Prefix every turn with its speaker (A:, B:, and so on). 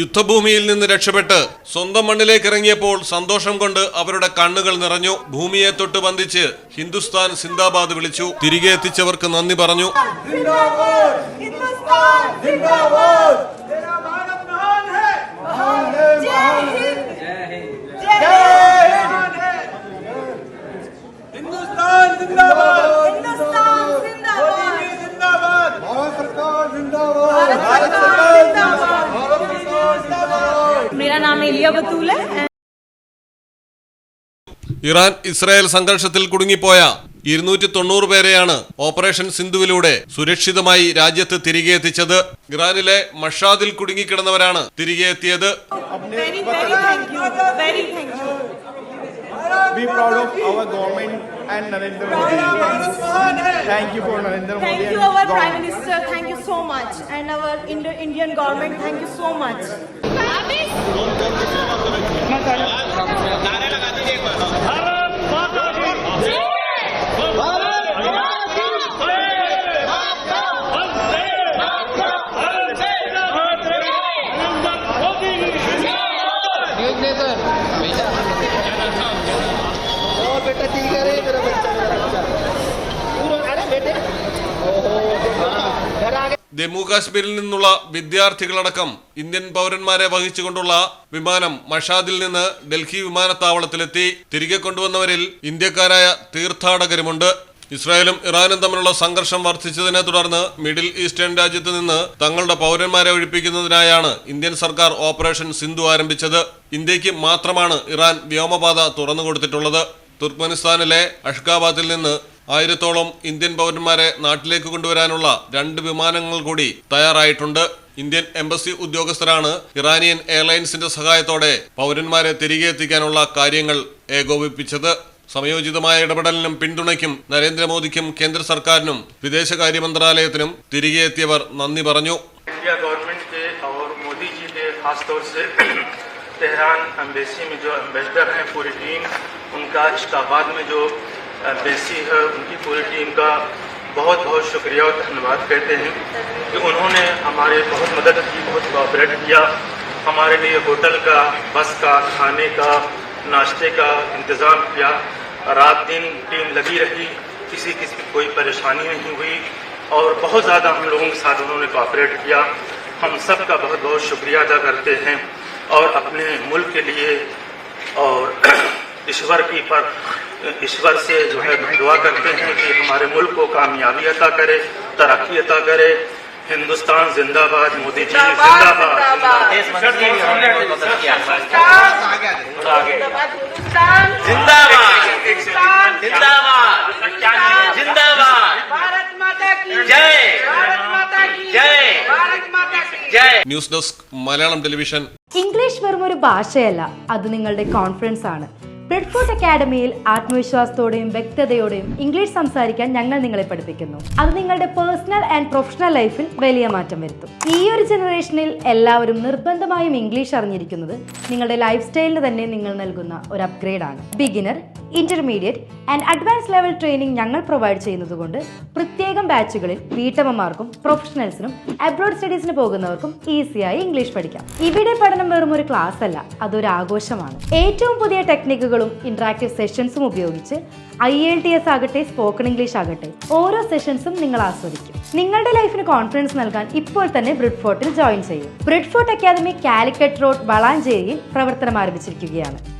A: യുദ്ധഭൂമിയിൽ നിന്ന് രക്ഷപ്പെട്ട് സ്വന്തം മണ്ണിലേക്ക് ഇറങ്ങിയപ്പോൾ സന്തോഷം കൊണ്ട് അവരുടെ കണ്ണുകൾ നിറഞ്ഞു. ഭൂമിയെ തൊട്ട് ബന്ധിച്ച് ഹിന്ദുസ്ഥാൻ സിന്ദാബാദ് വിളിച്ചു. തിരികെ എത്തിച്ചവർക്ക് നന്ദി പറഞ്ഞു.
B: मेरा नाम एलिया बतूल है
A: ഇറാൻ ഇസ്രായേൽ സംഘർഷത്തിൽ കുടുങ്ങിപ്പോയ ഇരുന്നൂറ്റി തൊണ്ണൂറ് പേരെയാണ് ഓപ്പറേഷൻ സിന്ധുവിലൂടെ സുരക്ഷിതമായി രാജ്യത്ത് തിരികെ എത്തിച്ചത് ഇറാനിലെ മഷാദിൽ കുടുങ്ങിക്കിടന്നവരാണ് തിരികെ എത്തിയത്
B: very very thank you very thank you
C: be proud of our government and Narendra Modi. Thank you for Narendra Modi.
B: Thank
C: and
B: you our
C: government.
B: Prime minister कहना चाह बेटा ठीक है रे मेरा बच्चा।
A: ജമ്മു കാശ്മീരിൽ നിന്നുള്ള വിദ്യാർത്ഥികളടക്കം ഇന്ത്യൻ പൗരന്മാരെ വഹിച്ചുകൊണ്ടുള്ള വിമാനം മഷാദിൽ നിന്ന് ഡൽഹി വിമാനത്താവളത്തിലെത്തി. തിരികെ കൊണ്ടുവന്നവരിൽ ഇന്ത്യക്കാരായ തീർത്ഥാടകരുമുണ്ട്. ഇസ്രായേലും ഇറാനും തമ്മിലുള്ള സംഘർഷം വർദ്ധിച്ചതിനെ തുടർന്ന് മിഡിൽ ഈസ്റ്റേൺ രാജ്യത്ത് നിന്ന് തങ്ങളുടെ പൗരന്മാരെ ഒഴിപ്പിക്കുന്നതിനായാണ് ഇന്ത്യൻ സർക്കാർ ഓപ്പറേഷൻ സിന്ധു ആരംഭിച്ചത്. ഇന്ത്യയ്ക്ക് മാത്രമാണ് ഇറാൻ വ്യോമപാത തുറന്നുകൊടുത്തിട്ടുള്ളത്. തുർക്ക്മെനിസ്ഥാനിലെ അഷ്കാബാദിൽ നിന്ന് ആയിരത്തോളം ഇന്ത്യൻ പൗരന്മാരെ നാട്ടിലേക്ക് കൊണ്ടുവരാനുള്ള രണ്ട് വിമാനങ്ങൾ കൂടി തയ്യാറായിട്ടുണ്ട് ഇന്ത്യൻ എംബസി ഉദ്യോഗസ്ഥരാണ് ഇറാനിയൻ എയർലൈൻസിന്റെ സഹായത്തോടെ പൗരന്മാരെ തിരികെ എത്തിക്കാനുള്ള കാര്യങ്ങൾ ഏകോപിപ്പിച്ചത് സമയോചിതമായ ഇടപെടലിനും പിന്തുണയ്ക്കും നരേന്ദ്രമോദിക്കും കേന്ദ്ര സർക്കാരിനും വിദേശകാര്യ മന്ത്രാലയത്തിനും തിരികെ എത്തിയവർ നന്ദി പറഞ്ഞു
D: इंडिया गवर्नमेंट के और मोदी जी के खास तौर से तेहरान एम्बेसी में जो एम्बेसडर हैं पूरी टीम उनका इस्लामाबाद में जो एम्बेसी है उनकी पूरी टीम का बहुत बहुत शुक्रिया और धन्यवाद कहते हैं कि उन्होंने हमारे बहुत मदद की, बहुत कोऑपरेट किया। हमारे लिए होटल का, बस का, खाने का, नाश्ते का इंतज़ाम किया। रात दिन टीम लगी रही, किसी किसी की कोई परेशानी नहीं हुई और बहुत ज़्यादा हम लोगों के साथ उन्होंने कोऑपरेट किया। हम सब का बहुत बहुत शुक्रिया अदा करते हैं और अपने मुल्क के लिए और ईश्वर की पर ईश्वर से जो है दुआ करते हैं कि हमारे मुल्क को कामयाबी अता करे तरक्की अता करे हिंदुस्तान जिंदाबाद मोदी जी जिंदाबाद जिंदाबाद
E: जिंदाबाद जिंदाबाद जिंदाबाद
F: भारत माता की
E: जय
F: भारत माता की
E: जय
F: भारत माता की
E: जय
A: news desk Malayalam television
G: English വെറും ഒരു ഭാഷയല്ല അത് നിങ്ങളുടെ കോൺഫിഡൻസ് ആണ് ബ്രെഡ്ഫോർട്ട് അക്കാഡമിയിൽ ആത്മവിശ്വാസത്തോടെയും വ്യക്തതയോടെയും ഇംഗ്ലീഷ് സംസാരിക്കാൻ ഞങ്ങൾ നിങ്ങളെ പഠിപ്പിക്കുന്നു. അത് നിങ്ങളുടെ പേഴ്സണൽ ആൻഡ് പ്രൊഫഷണൽ ലൈഫിൽ വലിയ മാറ്റം വരുത്തും. ഈ ഒരു ജനറേഷനിൽ എല്ലാവരും നിർബന്ധമായും ഇംഗ്ലീഷ് അറിഞ്ഞിരിക്കുന്നത് നിങ്ങളുടെ ലൈഫ് സ്റ്റൈലിന് തന്നെ നിങ്ങൾ നൽകുന്ന ഒരു അപ്ഗ്രേഡാണ് beginner intermediate and advance level training ഞങ്ങൾ പ്രൊവൈഡ് ചെയ്യുന്നതുകൊണ്ട് പ്രത്യേകം ബാച്ചുകളിൽ വീട്ടമ്മമാർക്കും പ്രൊഫഷണൽസിനും അബ്രോഡ് സ്റ്റഡീസിന് പോകുന്നവർക്കും ഈസിയായി ഇംഗ്ലീഷ് പഠിക്കാം. ഇവിടെ പഠനം വെറും ഒരു ക്ലാസ് അല്ല അതൊരു ആഘോഷമാണ്. ഏറ്റവും പുതിയ ടെക്നിക്കുകളും ഇന്ററാക്റ്റീവ് സെഷൻസും ഉപയോഗിച്ച് ഐ എൽ ടി എസ് ആകട്ടെ സ്പോക്കൺ ഇംഗ്ലീഷ് ആകട്ടെ ഓരോ സെഷൻസും നിങ്ങൾ ആസ്വദിക്കും. നിങ്ങളുടെ ലൈഫിന് കോൺഫിഡൻസ് നൽകാൻ ഇപ്പോൾ തന്നെ ബ്രിഡ്ഫോർട്ടിൽ ജോയിൻ ചെയ്യും. ബ്രിഡ്ഫോർട്ട് അക്കാദമി കാലിക്കറ്റ് റോഡ് വളാഞ്ചേരിയിൽ പ്രവർത്തനം ആരംഭിച്ചിരിക്കുകയാണ്.